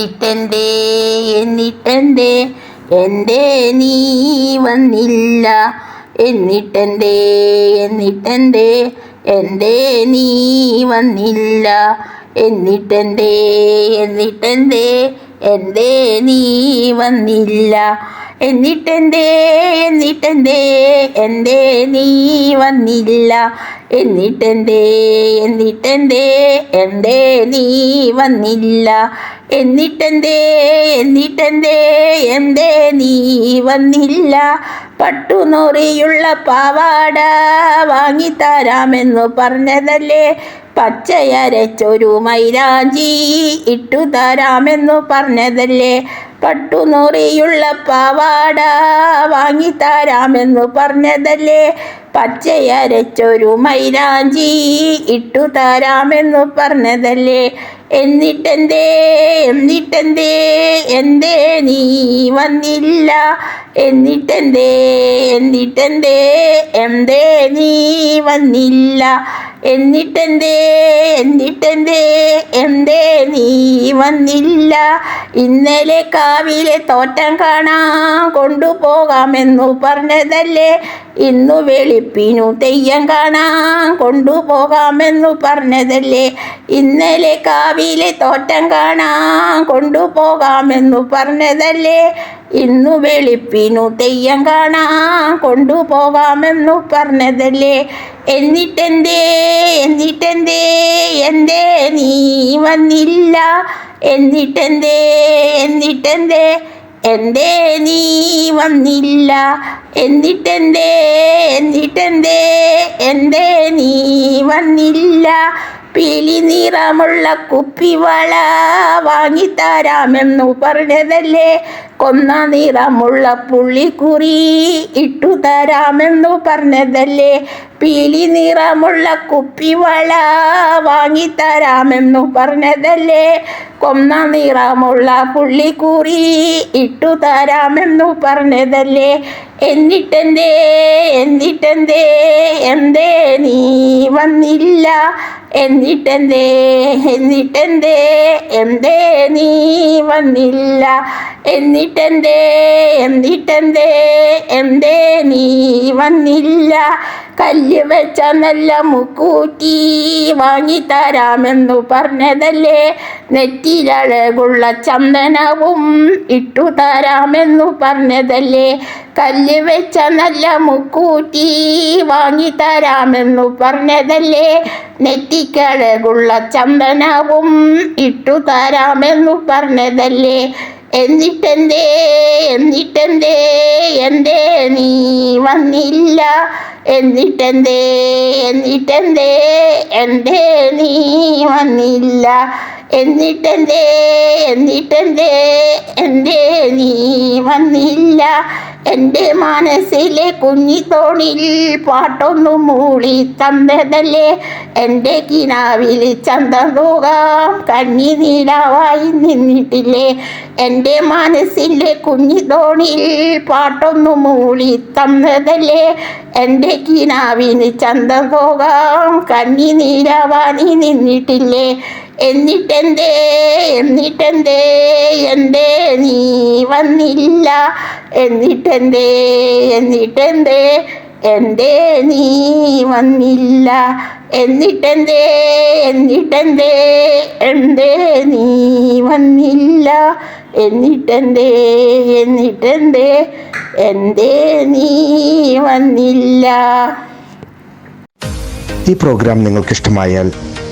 എന്നിട്ടെന്തേ എന്നിട്ടെന്തേ എന്തേ നീ വന്നില്ല. എന്നിട്ടെന്തേ എന്നിട്ടെന്തേ എന്തേ നീ വന്നില്ല. എന്നിട്ടെന്തേ എന്നിട്ടെന്തേ എന്തേ നീ വന്നില്ല. എന്നിട്ടെന്തേ എന്നിട്ടെന്തേ എന്തേ നീ വന്നില്ല. എന്നിട്ടെന്തേ എന്നിട്ടെന്തേ എന്തേ നീ വന്നില്ല? എന്നിട്ടെന്തേ എന്നിട്ടെന്തേ എന്തേ നീ വന്നില്ല? പട്ടുനൂറിയുള്ള പാവാട വാങ്ങിത്തരാമെന്നു പറഞ്ഞതല്ലേ? പച്ചയരച്ചൊരു മൈരാജി ഇട്ടു തരാമെന്നു പറഞ്ഞതല്ലേ? പട്ടുനൂറിയുള്ള പാവാട വാങ്ങിത്തരാമെന്നു പറഞ്ഞതല്ലേ? പച്ചയരച്ചൊരു മൈരാഞ്ചി ഇട്ടു തരാമെന്നു പറഞ്ഞതല്ലേ. എന്നിട്ടെന്തേ എന്നിട്ടെന്തേ എന്തേ നീ വന്നില്ല. എന്നിട്ടെന്തേ എന്നിട്ടെന്തേ എന്തേ നീ വന്നില്ല. എന്നിട്ടെന്തേ എന്നിട്ടെന്തേ എന്തേ നീ വന്നില്ല. ഇന്നലെ കാവിലെ തോറ്റം കാണാൻ കൊണ്ടുപോകാമെന്നു പറഞ്ഞതല്ലേ? ഇന്നു വെളുപ്പിനു തെയ്യം കാണാൻ കൊണ്ടുപോകാമെന്നു പറഞ്ഞതല്ലേ? ഇന്നലെ കാവിലെ തോറ്റം കാണാൻ കൊണ്ടുപോകാമെന്നു പറഞ്ഞതല്ലേ? ഇന്നു വെളുപ്പിനു തെയ്യം കാണാൻ കൊണ്ടുപോകാമെന്നു പറഞ്ഞതല്ലേ? എന്നിട്ടെന്തേ എന്നിട്ടെന്തേ എന്തേ നീ വന്നില്ല? എന്നിട്ടെന്തേ എന്നിട്ടെന്തേ എന്തേ നീ വന്നില്ല? എന്നിട്ടെന്തേ എന്നിട്ടെന്തേ എന്തേ നീ വന്നില്ല? പീലി നിറമുള്ള കുപ്പിവള വാങ്ങിത്തരാമെന്നു പറഞ്ഞതല്ലേ? കൊന്ന നിറമുള്ള പുള്ളിക്കുറി ഇട്ടു തരാമെന്നു പറഞ്ഞതല്ലേ? പീലി നിറമുള്ള കുപ്പിവള വാങ്ങിത്തരാമെന്നു പറഞ്ഞതല്ലേ? കൊന്ന നിറമുള്ള പുള്ളിക്കുറി ഇട്ടു തരാമെന്നു പറഞ്ഞതല്ലേ? എന്നിട്ടെന്തേ എന്നിട്ടെന്തേ എന്തേ നീ വന്നില്ല? എന്നിട്ടെന്തേ എന്നിട്ടെന്തേ എന്തേ നീ വന്നില്ല? എന്നിട്ടെന്തേ എന്നിട്ടെന്തേ എന്തേ നീ വന്നില്ല? കല്ല് വെച്ച നല്ല മുക്കൂറ്റി വാങ്ങിത്തരാമെന്നു പറഞ്ഞതല്ലേ. നെറ്റിലഴകുള്ള ചന്ദനവും ഇട്ടു തരാമെന്നു പറഞ്ഞതല്ലേ. കല്ല് വെച്ച നല്ല മുക്കൂറ്റി വാങ്ങിത്തരാമെന്നു പറഞ്ഞതല്ലേ. നെറ്റിക്കഴകുള്ള ചന്ദനവും ഇട്ടു തരാമെന്നു പറഞ്ഞതല്ലേ. എന്നിട്ടെന്തേ എന്നിട്ടെന്തേ? എന്തേ നീ വന്നില്ല? എന്നിട്ടെന്തേ? എന്നിട്ടെന്തേ? എന്തേ നീ വന്നില്ല? എന്നിട്ടെന്തേ? എന്നിട്ടെന്തേ? എന്തേ നീ വന്നില്ല? എന്റെ മനസ്സിലെ കുഞ്ഞിത്തോണിൽ പാട്ടൊന്നു മൂളി തന്നതല്ലേ? എന്റെ കിനാവിൽ ചന്തം തൂകാം കഞ്ഞി നീലാവായി നിന്നിട്ടില്ലേ? എന്റെ മനസ്സിലെ കുഞ്ഞിത്തോണിൽ പാട്ടൊന്നു മൂളി തന്നതല്ലേ? എന്റെ കിനാവിന് ചന്തം പോകാം കഞ്ഞി നീരാവാനി നിന്നിട്ടില്ലേ? എന്നിട്ടെന്തേ എന്നിട്ടെന്തേ എന്തേ നീ വന്നില്ല? എന്നിട്ടെന്തേ എന്നിട്ടെന്തേ എന്തേ നീ വന്നില്ല? എന്നിട്ടെന്തേ എന്നിട്ടെന്തേ എന്തേ നീ വന്നില്ല? എന്നിട്ടെന്തേ എന്നിട്ടെന്തേ എന്തേ നീ വന്നില്ല? ഈ പ്രോഗ്രാം നിങ്ങൾക്ക് ഇഷ്ടമായാൽ